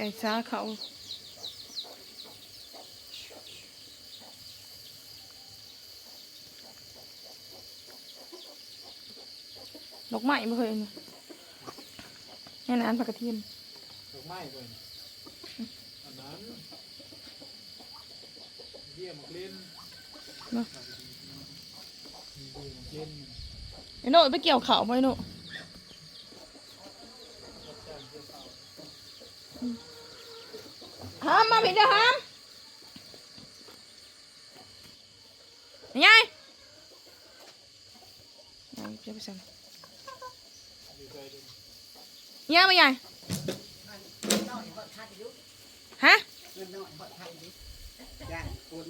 ไก่ซาเขาดอกไม้บ่เคยนี่แค่นั้นผักกระเทียมดอกไม้ก่อนอันนั้นเยี่ยมมากเล่นเนาะเยี่ยมมากเล่นไอ้โน่ไปเกี่ยวเขาไปโน่ ห้ามมาผิดเด้อห้ามยังไงเอาเจ็บไปสั่นดีใจด้วยยังไม่ใหญ่ฮะย่างคน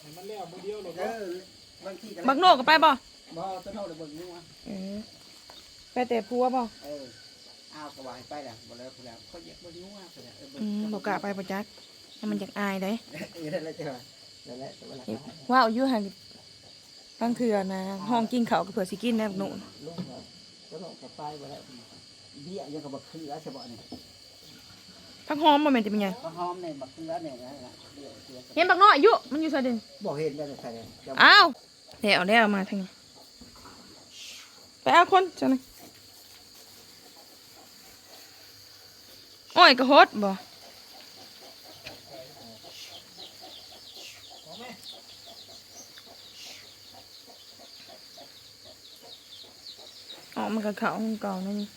ให้มันแล้วมือเดียวเลยเอเนาะอบางทีก็บักโน่ก็ไปบ่บ่ต้นเท่าเดี๋ยวเบิ่งนี่วะเออไปแต่พัวบ่เอออ้าวก็ว่าให้ไปแหละบ่แล้วแล้วเขาอยากเบิ่งนัวไปแหละเออเบิ่อืงมบอกกะไปประจักให้มันอยากอายได้เออนั่นแหละจ้ะนั่นแหละตัวละว้าวอยู่หันตั้งเถื่อนะห้องกินเขาวก็เผื่อสิกินได้บักโน่ลุงก็ก็ต้องกับไปบ่แล้วเบี้ยยังกับบักเขือใช่บ่นี่พักหอมบ่แม่นจะเป็นไงก็หอมในบักเขือเนี่ยนะเบี้ยเขือเห็นบักน้อยอยู่มันอยู่ซอยเดินบ่เห็นได้แต่ใส่เดี๋ยวอ้าวเดี๋ยวเอาแล้วมาทางนี้ไปเอาคนจังเล อ้อยกระหดบ่อ๋อมันก็เขาของเก่านั่นนี่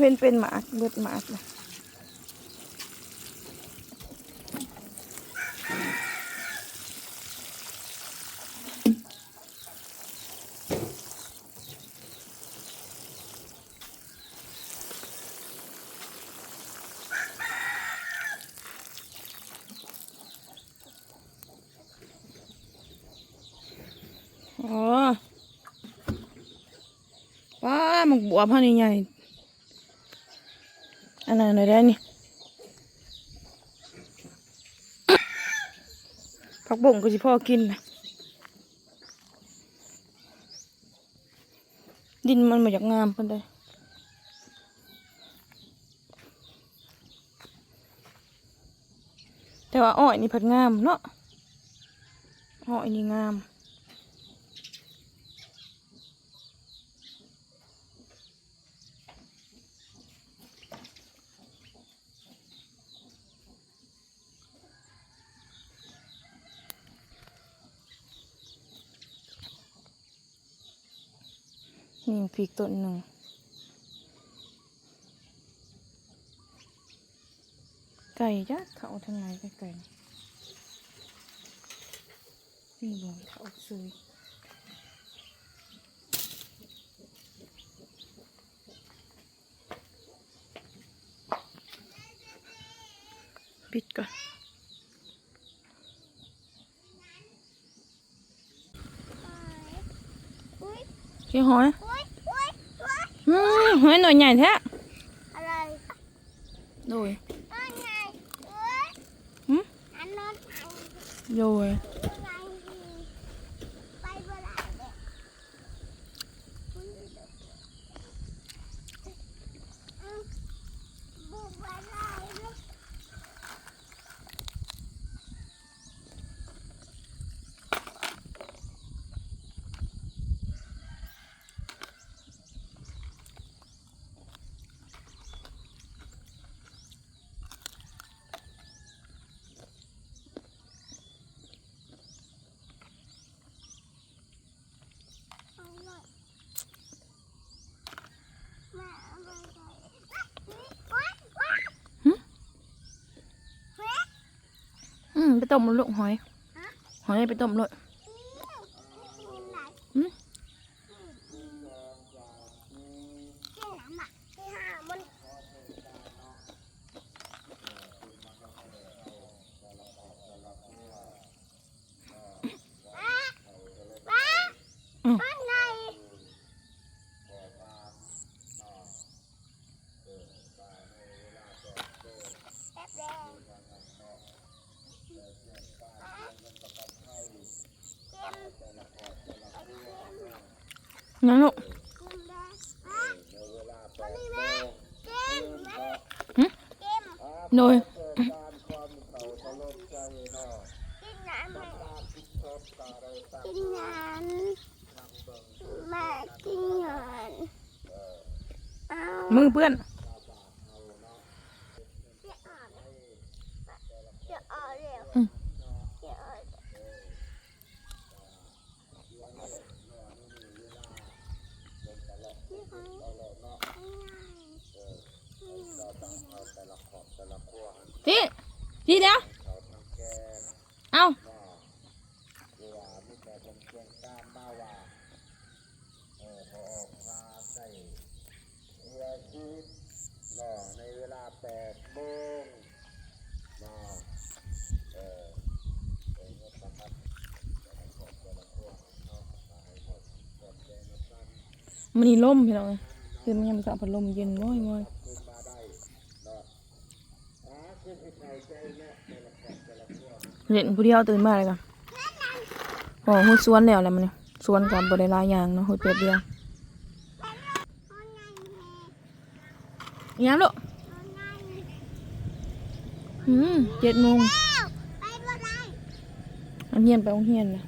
เป็นเป็นหมากเบิดหมากเลยอ๋อป้าหมกบัวพันใหญ่ อันนั้นได้นี่ผักบ่งก็สิพ่อกินนะดินมันมาจากงามเพิ่นได้แต่ว่าอ้อยนี่ผัดงามเนาะอ้อยนี่งาม นี่พริกต้นหนึ่งไก่จ้ะเขาทางไหนไก่ไก่นี่บอกเขาซื้อปิดก่อนขี้หอยอุ้ยอุ้ย อุ้ยอืมหอยหน่อยใหญ่แท้อะไรโดยนั่นไงอุ้ยหืมอันนั้นไงโดย ไงไปเวลาเด็กบุกไปไล่ลูก เอาหน่อยแม่เอาไปใส่ว้ายว้าย อืม ไปต้มมันลูกหอย หอยไปต้มเลย อืมที่ไหนที่หามัน ยังลูก กิ นได้ฮะวันนี้แม่เกมแม่หึเกมโดยกินน้ำแม่กินน้ำแม่กินเงินเอามือเพื่อน จะออกเร็ว อืม จะออกที่เขา พี่พี่เดี๋ยวเอาในเวลาแปดโมงนะเออเออนะครับ มันนี่ล่มพี่น้องเอ้ยคือมันยังสาพัดลมเย็นม้อยม้อยเล่นผู้เดียวตื่นมาเลยกันโอ้หูสวนแล้วแหละมันนี่สวนกับบริลายอย่างเนาะหูเปียบเดียวยามลูกอืมเจ็ดโมงไปบ่ได้อันเฮียนไปโรงเฮียนนะ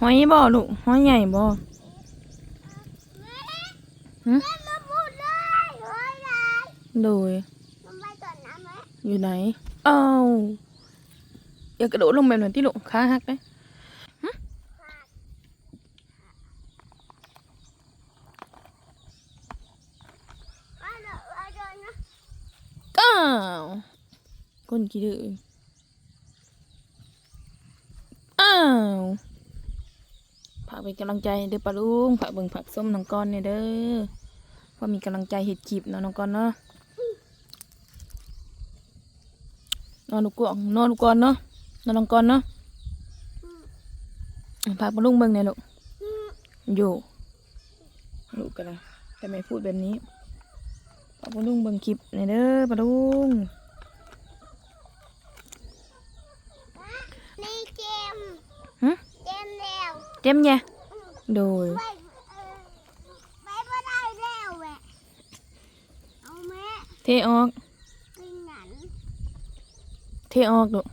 หอยบ่ลูกหอยใหญ่บ่หึแม่มาพูดเลยเฮ้ยเลยโดยมันไปก่อนนะแม่อยู่ไหนเอ้าอย่ากระโดดลงแบบนั้นที่ลูกขาหักเลยไปเดี๋ยวไปเดี๋ยวนะก้าวคนกี่ดื้ออ้าวฝาก เป็นกำลังใจเด้อปะลุงฝากเบิ่งผักส้มน้องก้อนเนี่ยเด้อเพราะมีกำลังใจเห็ดคลิปเนาะน้องก้อนเนาะนอนลูกกวางนอนลูกก้อนเนาะนอนน้องก้อนเนาะฝากปะลุงเบิ่งเนี่ยลูกอืมอยู่ลูกกันนะแต่ไม่พูดแบบนี้ฝากปะลุงเบิ่งคลิปเนี่ยเด้อปะลุงนี่เกมหึเกมแล้วเต็มแย่ โดยไปเออไปบ่ได้แล้วแหวะเอาแม่เทออกกินหนันเทออกลูก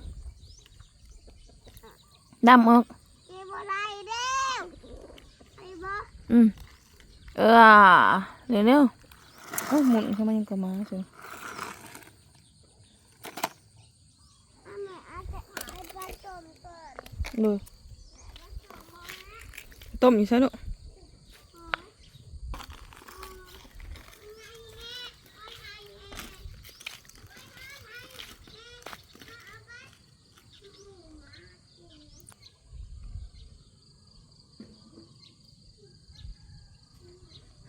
ดำออกเก็บบ่ได้แล้วไปบ่อืมเออเร็วเร็วๆโอ้หมุนเข้ามายังกระมาสิเอาแม่เอาแต่หายไปจมก่อนเลย ต้มอยู่ใช่ลูก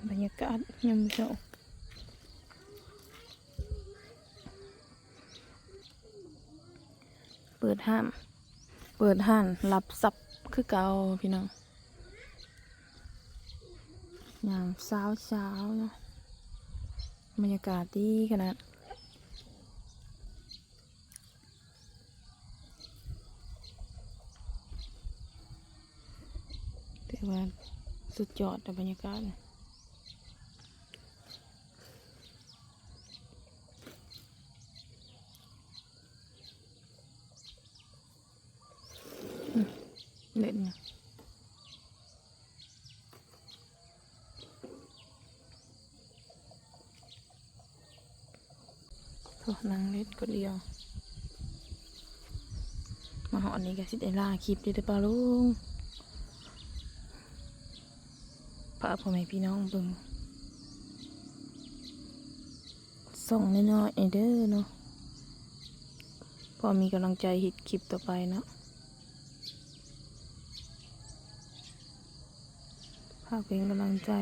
บรรยากาศยามเช้าเปิดห้าม เปิดห้านรับซับคือเก่าพี่น้อง ยามเช้าเช้าเนาะบรรยากาศดีขนาดถือว่าสุดยอดแต่บรรยากาศนะเล่นเนี่ยโอ้ นางเล็ดก็เดียว มาหอนี้ก็สิได้ลาคลิปด้อเด้อป้าลุงพาพ่อแม่พี่น้องบิ่งส่งน้อยๆเด้อเนาะพอมีกำลังใจเฮ็ดคลิปต่อไปเนาะพากเป็นกำลังใจ